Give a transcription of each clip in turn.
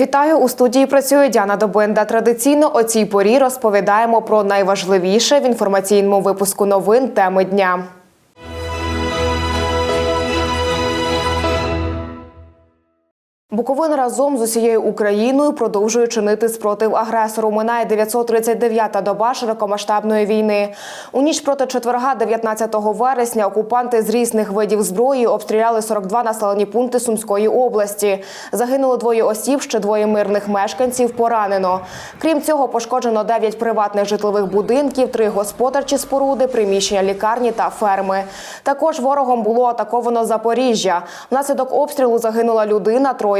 Вітаю у студії. Працює Діана Добинда. Традиційно о цій порі розповідаємо про найважливіше в інформаційному випуску новин теми дня. Буковина разом з усією Україною продовжує чинити спротив агресору. Минає 939-та доба широкомасштабної війни. У ніч проти четверга, 19 вересня, окупанти з різних видів зброї обстріляли 42 населені пункти Сумської області. Загинуло двоє осіб, ще двоє мирних мешканців поранено. Крім цього, пошкоджено 9 приватних житлових будинків, 3 господарчі споруди, приміщення лікарні та ферми. Також ворогом було атаковано Запоріжжя. Внаслідок обстрілу загинула людина, троє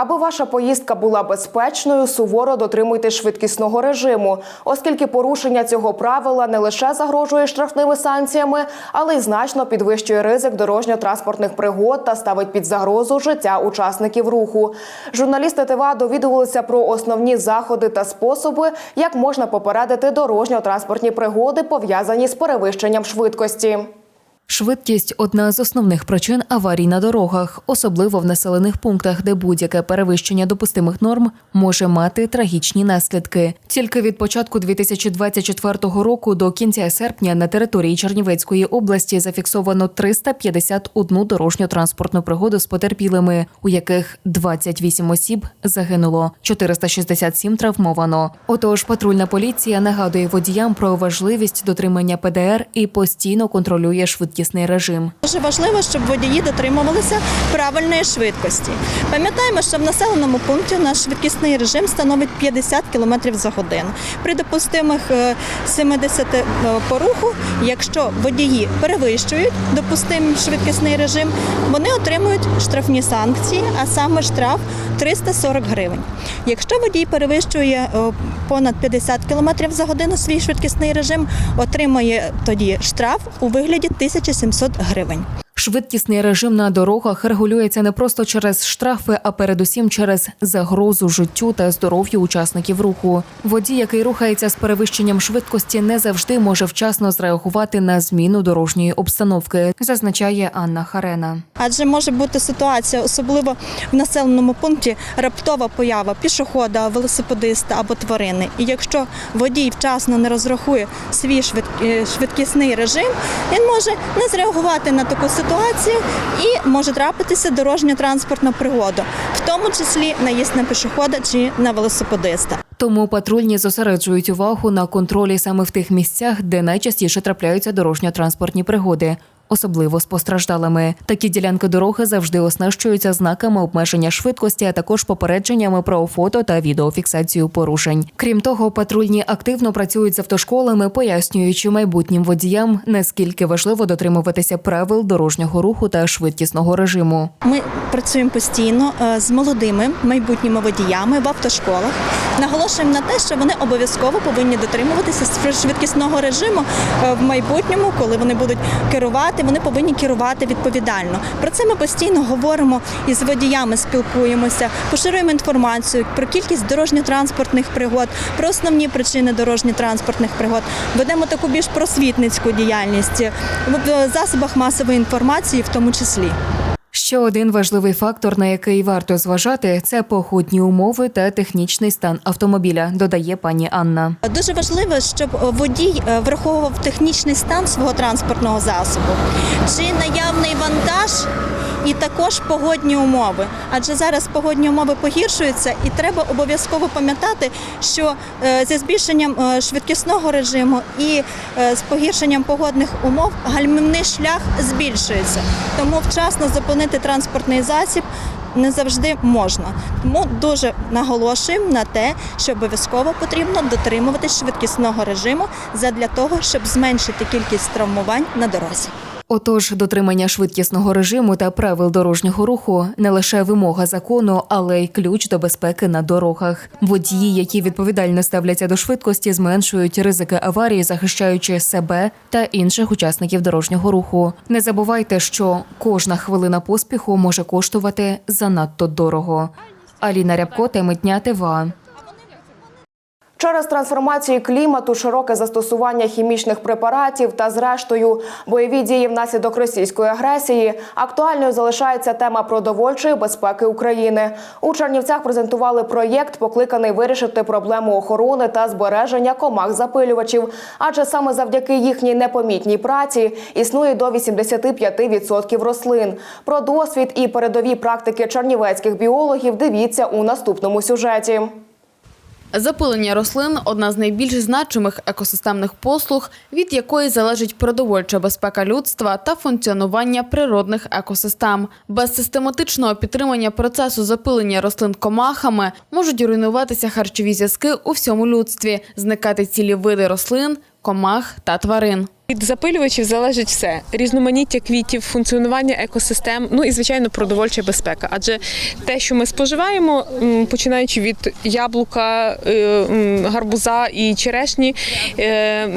Аби ваша поїздка була безпечною, суворо дотримуйте швидкісного режиму, оскільки порушення цього правила не лише загрожує штрафними санкціями, але й значно підвищує ризик дорожньо-транспортних пригод та ставить під загрозу життя учасників руху. Журналісти ТВА довідувалися про основні заходи та способи, як можна попередити дорожньо-транспортні пригоди, пов'язані з перевищенням швидкості. Швидкість одна з основних причин аварій на дорогах, особливо в населених пунктах, де будь-яке перевищення допустимих норм може мати трагічні наслідки. Тільки від початку 2024 року до кінця серпня на території Чернівецької області зафіксовано 351 дорожньо-транспортну пригоду з потерпілими, у яких 28 осіб загинуло, 467 травмовано. Отож, патрульна поліція нагадує водіям про важливість дотримання ПДР і постійно контролює швидкісний режим. Дуже важливо, щоб водії дотримувалися правильної швидкості. Пам'ятаємо, що в населеному пункті наш швидкісний режим становить 50 км за годину. При допустимих е, 70 по руху, якщо водії перевищують допустимий швидкісний режим, вони отримують штрафні санкції, а саме штраф 340 гривень. Якщо водій перевищує е, понад 50 км за годину свій швидкісний режим, отримує тоді штраф у вигляді 1700 гривень. Швидкісний режим на дорогах регулюється не просто через штрафи, а передусім через загрозу життю та здоров'ю учасників руху. Водій, який рухається з перевищенням швидкості, не завжди може вчасно зреагувати на зміну дорожньої обстановки, зазначає Анна Харена. Адже може бути ситуація, особливо в населеному пункті, раптова поява пішохода, велосипедиста або тварини. І якщо водій вчасно не розрахує свій е, швидкісний режим, він може не зреагувати на таку ситуацію і може трапитися дорожньо-транспортна пригода, в тому числі наїзд на пішохода чи на велосипедиста. Тому патрульні зосереджують увагу на контролі саме в тих місцях, де найчастіше трапляються дорожньо-транспортні пригоди. Особливо з постраждалими. Такі ділянки дороги завжди оснащуються знаками обмеження швидкості, а також попередженнями про фото та відеофіксацію порушень. Крім того, патрульні активно працюють з автошколами, пояснюючи майбутнім водіям, наскільки важливо дотримуватися правил дорожнього руху та швидкісного режиму. Ми працюємо постійно е, з молодими майбутніми водіями в автошколах. Наголошуємо на те, що вони обов'язково повинні дотримуватися швидкісного режиму е, в майбутньому, коли вони будуть керувати. Вони повинні керувати відповідально. Про це ми постійно говоримо із водіями, спілкуємося, поширюємо інформацію про кількість дорожньо-транспортних пригод, про основні причини дорожньо-транспортних пригод. Ведемо таку більш просвітницьку діяльність в засобах масової інформації, в тому числі. Ще один важливий фактор, на який варто зважати, це погодні умови та технічний стан автомобіля, додає пані Анна. Дуже важливо, щоб водій е, враховував технічний стан свого транспортного засобу, чи наявний вантаж. І також погодні умови, адже зараз погодні умови погіршуються, і треба обов'язково пам'ятати, що е, зі збільшенням е, швидкісного режиму і е, з погіршенням погодних умов гальмівний шлях збільшується. Тому вчасно зупинити транспортний засіб не завжди можна. Тому дуже наголошуємо на те, що обов'язково потрібно дотримуватись швидкісного режиму задля того, щоб зменшити кількість травмувань на дорозі. Отож, дотримання швидкісного режиму та правил дорожнього руху не лише вимога закону, але й ключ до безпеки на дорогах. Водії, які відповідально ставляться до швидкості, зменшують ризики аварії, захищаючи себе та інших учасників дорожнього руху. Не забувайте, що кожна хвилина поспіху може коштувати занадто дорого. Аліна Рябко, теми дня ТВА. Через трансформацію клімату, широке застосування хімічних препаратів та, зрештою, бойові дії внаслідок російської агресії актуальною залишається тема продовольчої безпеки України. У Чернівцях презентували проєкт, покликаний вирішити проблему охорони та збереження комах запилювачів. Адже саме завдяки їхній непомітній праці існує до 85% рослин. Про досвід і передові практики чернівецьких біологів дивіться у наступному сюжеті. Запилення рослин одна з найбільш значимих екосистемних послуг, від якої залежить продовольча безпека людства та функціонування природних екосистем. Без систематичного підтримання процесу запилення рослин комахами можуть руйнуватися харчові зв'язки у всьому людстві, зникати цілі види рослин, комах та тварин. Від запилювачів залежить все: різноманіття квітів, функціонування екосистем, ну і звичайно продовольча безпека. Адже те, що ми споживаємо, починаючи від яблука, е, гарбуза і черешні, е,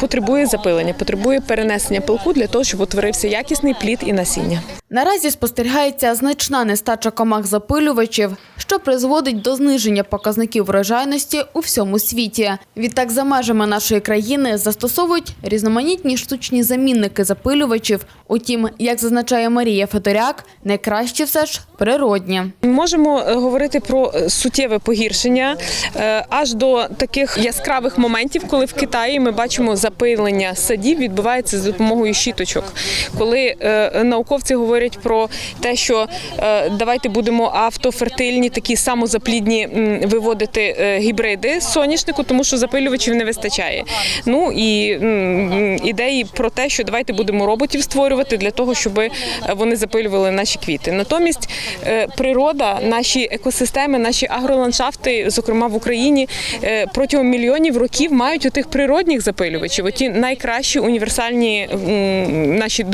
потребує запилення, потребує перенесення пилку для того, щоб утворився якісний плід і насіння. Наразі спостерігається значна нестача комах запилювачів, що призводить до зниження показників врожайності у всьому світі. Відтак, за межами нашої країни застосовують різноманітні штучні замінники запилювачів. Утім, як зазначає Марія Федоряк, найкраще все ж природні. Можемо е, говорити про е, суттєве погіршення е, аж до таких яскравих моментів, коли в Китаї ми бачимо запилення садів відбувається з допомогою щіточок. Коли науковці говорять про те, що е, давайте будемо автофертильні, такі самозаплідні виводити е, гібриди з соняшнику, тому що запилювачів не вистачає. Ну і ідеї про те, що давайте будемо роботів створювати для того, щоб вони запилювали наші квіти. Натомість е, природа, наші екосистеми, наші агроландшафти, зокрема в Україні, е, протягом мільйонів років мають отих природних запилювачів, оті найкращі універсальні наші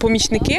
помічники,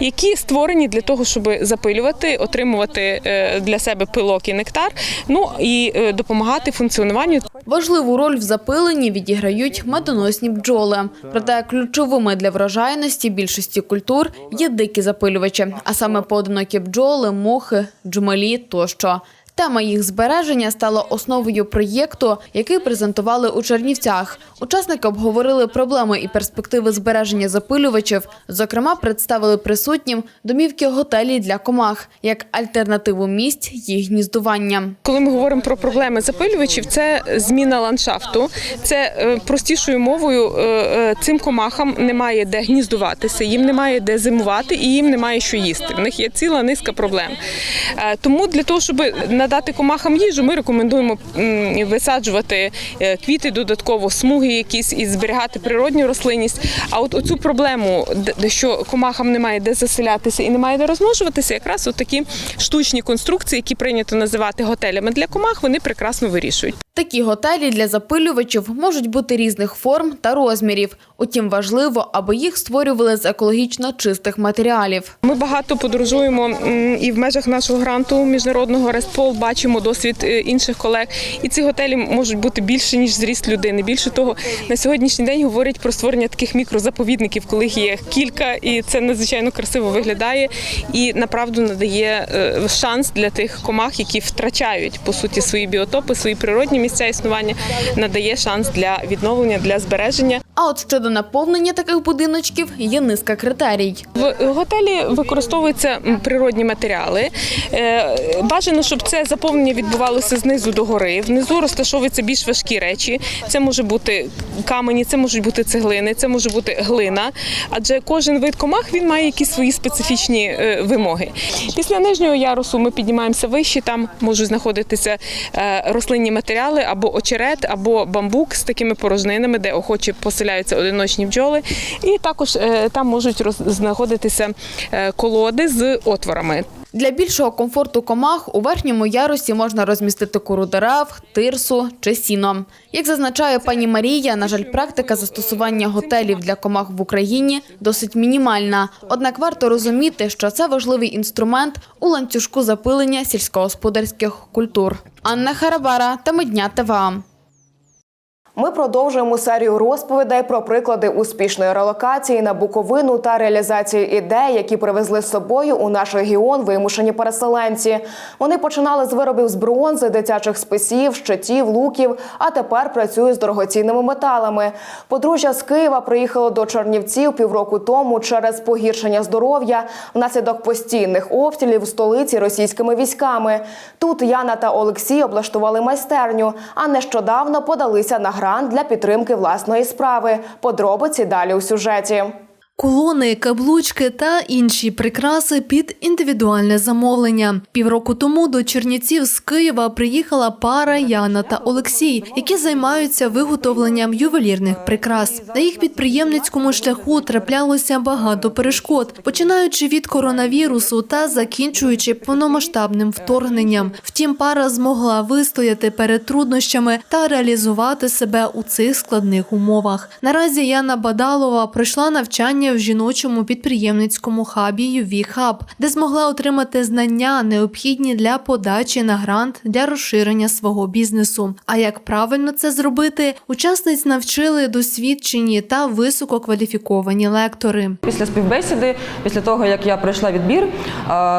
які створені для того, щоб запилювати, отримувати е, для себе пилок і нектар, ну і е, допомагати функціонуванню Важливу роль в запиленні відіграють медоносні бджоли. Проте ключовими для врожайності більшості культур є дикі запилювачі, а саме поодинокі бджоли, мухи, джмелі тощо. Тема їх збереження стала основою проєкту, який презентували у Чернівцях. Учасники обговорили проблеми і перспективи збереження запилювачів. Зокрема, представили присутнім домівки готелі для комах як альтернативу місць їх гніздування. Коли ми говоримо про проблеми запилювачів, це зміна ландшафту. Це е, простішою мовою е, е, цим комахам немає де гніздуватися, їм немає де зимувати і їм немає що їсти. В них є ціла низка проблем. Тому для того, щоб надати комахам їжу, ми рекомендуємо висаджувати е, квіти додатково, смуги якісь і зберігати природню рослинність. А от оцю проблему, що комахам немає де заселятися і немає де розмножуватися, якраз от такі штучні конструкції, які прийнято називати готелями для комах, вони прекрасно вирішують. Такі готелі для запилювачів можуть бути різних форм та розмірів. Утім, важливо, аби їх створювали з екологічно чистих матеріалів. Ми багато подорожуємо і в межах нашого гранту міжнародного Рестпол бачимо досвід е, інших колег. І ці готелі можуть бути більше ніж зріст людини. Більше того, на сьогоднішній день говорять про створення таких мікрозаповідників, коли їх є кілька, і це надзвичайно красиво виглядає і направду надає е, шанс для тих комах, які втрачають по суті свої біотопи, свої природні місця існування, надає шанс для відновлення, для збереження. А от щодо наповнення таких будиночків є низка критерій. В готелі використовуються природні матеріали. Е, Бажано, щоб це заповнення відбувалося знизу до гори. Внизу розташовуються більш важкі речі. Це може бути камені, це можуть бути цеглини, це може бути глина. Адже кожен вид комах він має якісь свої специфічні е, вимоги. Після нижнього ярусу ми піднімаємося вище. Там можуть знаходитися е, рослинні матеріали або очерет, або бамбук з такими порожнинами, де охочі поселяються одиночні бджоли. І також е, там можуть знаходитися е, колоди з отворами. Для більшого комфорту комах у верхньому ярусі можна розмістити кору дерев, тирсу чи сіно. Як зазначає пані Марія, на жаль, практика застосування готелів для комах в Україні досить мінімальна. Однак варто розуміти, що це важливий інструмент у ланцюжку запилення сільськогосподарських культур. Анна Харабара та Медня ТВА. Ми продовжуємо серію розповідей про приклади успішної релокації на Буковину та реалізації ідей, які привезли з собою у наш регіон вимушені переселенці. Вони починали з виробів з бронзи, дитячих списів, щитів, луків, а тепер працюють з дорогоцінними металами. Подружжя з Києва приїхало до Чернівців півроку тому через погіршення здоров'я внаслідок постійних обстрілів у столиці російськими військами. Тут Яна та Олексій облаштували майстерню, а нещодавно подалися на грант для підтримки власної справи. Подробиці далі у сюжеті. Колони, каблучки та інші прикраси під індивідуальне замовлення. Півроку тому до Чернівців з Києва приїхала пара Яна та Олексій, які займаються виготовленням ювелірних прикрас. На їх підприємницькому шляху траплялося багато перешкод, починаючи від коронавірусу та закінчуючи повномасштабним вторгненням. Втім, пара змогла вистояти перед труднощами та реалізувати себе у цих складних умовах. Наразі Яна Бадалова пройшла навчання в жіночому підприємницькому хабі UV Hub, де змогла отримати знання, необхідні для подачі на грант для розширення свого бізнесу. А як правильно це зробити, учасниць навчили досвідчені та висококваліфіковані лектори. Після співбесіди, після того як я пройшла відбір, е,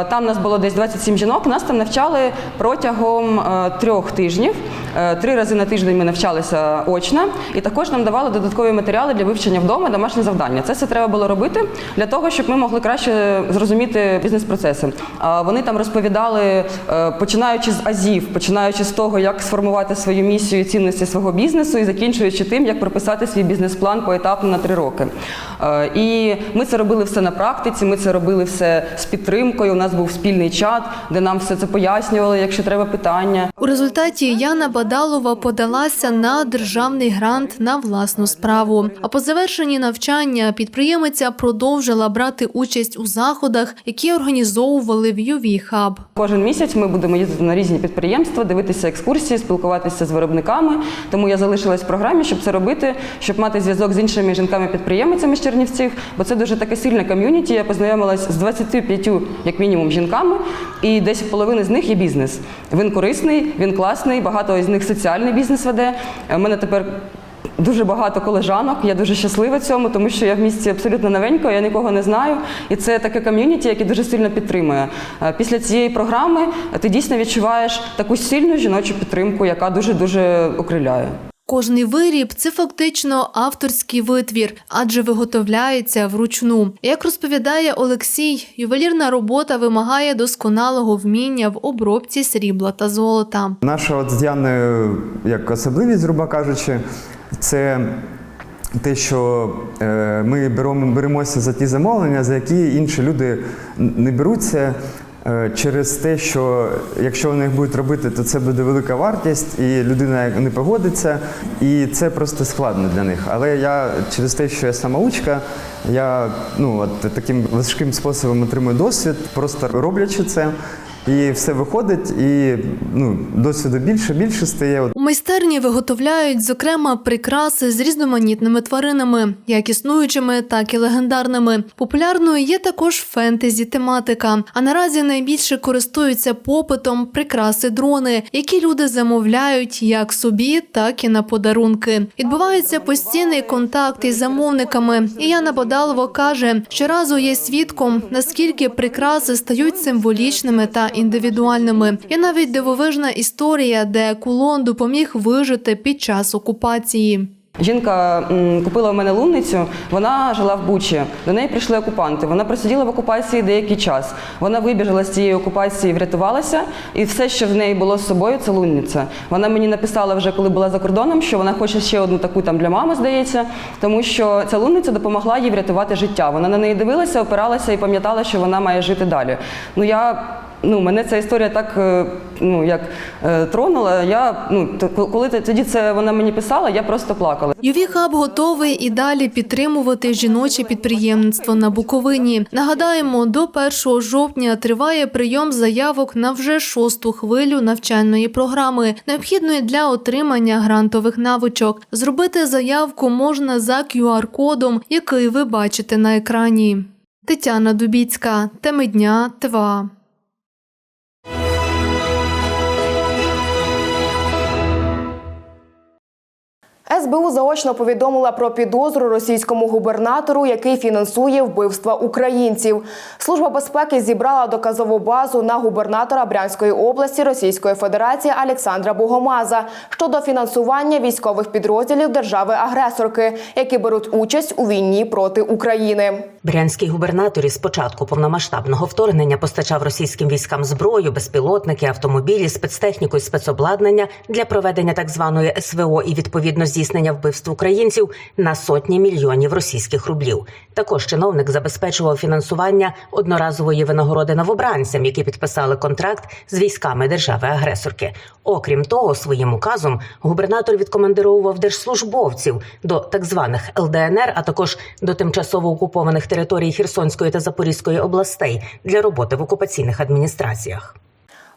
там нас було десь 27 жінок. Нас там навчали протягом е, трьох тижнів. Е, Три рази на тиждень ми навчалися очно, і також нам давали додаткові матеріали для вивчення вдома, домашні завдання. Це все треба було робити для того, щоб ми могли краще зрозуміти бізнес-процеси. А Вони там розповідали, е, починаючи з азів, починаючи з того, як сформувати свою місію і цінності свого бізнесу, і закінчуючи тим, як прописати свій бізнес-план поетапно на три роки. Е, І ми це робили все на практиці. Ми це робили все з підтримкою. У нас був спільний чат, де нам все це пояснювали, якщо треба питання. У результаті Яна Бадалова подалася на державний грант на власну справу. А по завершенні навчання підприємиця продовжила брати участь у заходах, які організовували в UV Hub. Кожен місяць ми будемо їздити на різні підприємства, дивитися екскурсії, спілкуватися з виробниками. Тому я залишилась в програмі, щоб це робити, щоб мати зв'язок з іншими жінками-підприємицями з Чернівців, бо це дуже таке сильне ком'юніті. Я познайомилась з 25, як мінімум, жінками, і десь половина з них є бізнес. Він корисний, він класний, багато з них соціальний бізнес веде. У мене тепер Дуже багато колежанок. Я дуже щаслива цьому, тому що я в місті абсолютно новенька, я нікого не знаю. І це таке ком'юніті, яке дуже сильно підтримує. Е, Після цієї програми ти дійсно відчуваєш таку сильну жіночу підтримку, яка дуже дуже окриляє. Кожний виріб це фактично авторський витвір, адже виготовляється вручну. Як розповідає Олексій, ювелірна робота вимагає досконалого вміння в обробці срібла та золота. Наша от з Діаною, як особливість, грубо кажучи, це те, що е, ми беремо, беремося за ті замовлення, за які інші люди не беруться. е, Через те, що якщо вони їх будуть робити, то це буде велика вартість, і людина не погодиться, і це просто складно для них. Але я через те, що я самоучка, я ну от таким важким способом отримую досвід, просто роблячи це, і все виходить, і ну досвіду більше, більше стає. От майстерні виготовляють, зокрема, прикраси з різноманітними тваринами, як існуючими, так і легендарними. Популярною є також фентезі тематика. А наразі найбільше користуються попитом прикраси дрони, які люди замовляють як собі, так і на подарунки. Відбувається постійний контакт із замовниками. І Яна Бодалова каже, щоразу є свідком, наскільки прикраси стають символічними та індивідуальними. Є навіть дивовижна історія, де кулон допоміг вижити під час окупації. Жінка купила у мене лунницю, вона жила в Бучі. До неї прийшли окупанти. Вона просиділа в окупації деякий час. Вона вибіжала з цієї окупації, врятувалася, і все, що в неї було з собою, це лунниця. Вона мені написала вже, коли була за кордоном, що вона хоче ще одну таку там для мами, здається, тому що ця лунниця допомогла їй врятувати життя. Вона на неї дивилася, опиралася і пам'ятала, що вона має жити далі. Ну я ну, мене ця історія так е, ну, як, е, тронула. Я, ну, коли тоді це вона мені писала, я просто плакала. Hub готовий і далі підтримувати жіноче підприємництво на Буковині. Нагадаємо, до 1 жовтня триває прийом заявок на вже шосту хвилю навчальної програми, необхідної для отримання грантових навичок. Зробити заявку можна за QR-кодом, який ви бачите на екрані. Тетяна Дубіцька, теми дня ТВА. СБУ заочно повідомила про підозру російському губернатору, який фінансує вбивства українців. Служба безпеки зібрала доказову базу на губернатора Брянської області Російської Федерації Олександра Богомаза щодо фінансування військових підрозділів держави-агресорки, які беруть участь у війні проти України. Брянський губернатор із початку повномасштабного вторгнення постачав російським військам зброю, безпілотники, автомобілі, спецтехніку і спецобладнання для проведення так званої СВО і відповідно здійснення вбивств українців на сотні мільйонів російських рублів. Також чиновник забезпечував фінансування одноразової винагороди новобранцям, які підписали контракт з військами держави-агресорки. Окрім того, своїм указом губернатор відкомандировував держслужбовців до так званих ЛДНР, а також до тимчасово окупованих територій Херсонської та Запорізької областей для роботи в окупаційних адміністраціях.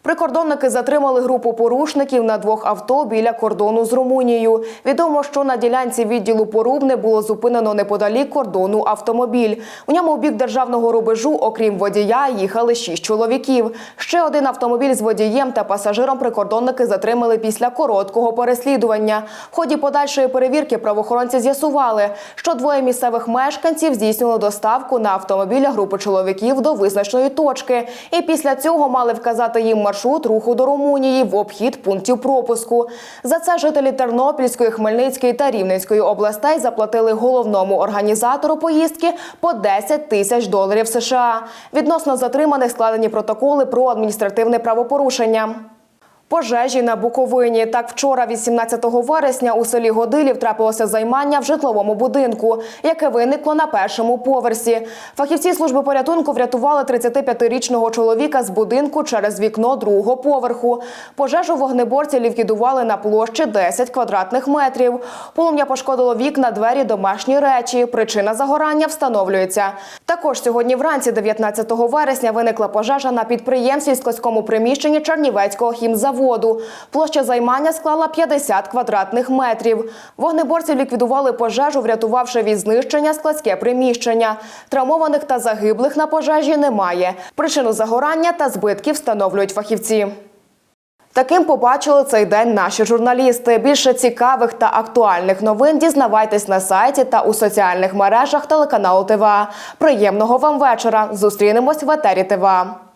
Прикордонники затримали групу порушників на двох авто біля кордону з Румунією. Відомо, що на ділянці відділу Порубне було зупинено неподалік кордону автомобіль. У ньому у бік державного рубежу, окрім водія, їхали шість чоловіків. Ще один автомобіль з водієм та пасажиром прикордонники затримали після короткого переслідування. В ході подальшої перевірки правоохоронці з'ясували, що двоє місцевих мешканців здійснили доставку на автомобіля групи чоловіків до визначеної точки. І після цього мали вказати їм маршрут руху до Румунії в обхід пунктів пропуску. За це жителі Тернопільської, Хмельницької та Рівненської областей заплатили головному організатору поїздки по 10 тисяч доларів США. Відносно затриманих складені протоколи про адміністративне правопорушення. Пожежі на Буковині. Так вчора, 18 вересня, у селі Годилів трапилося займання в житловому будинку, яке виникло на першому поверсі. Фахівці служби порятунку врятували 35-річного чоловіка з будинку через вікно другого поверху. Пожежу вогнеборці ліквідували на площі 10 квадратних метрів. Полум'я пошкодило вікна, двері, домашні речі. Причина загорання встановлюється. Також сьогодні вранці, 19 вересня, виникла пожежа на підприємстві складському приміщенні Чернівецького хімзаводу. Площа займання склала 50 квадратних метрів. Вогнеборці ліквідували пожежу, врятувавши від знищення складське приміщення. Травмованих та загиблих на пожежі немає. Причину загорання та збитків встановлюють фахівці. Таким побачили цей день наші журналісти. Більше цікавих та актуальних новин дізнавайтесь на сайті та у соціальних мережах телеканалу ТВА. Приємного вам вечора. Зустрінемось в етері ТВА.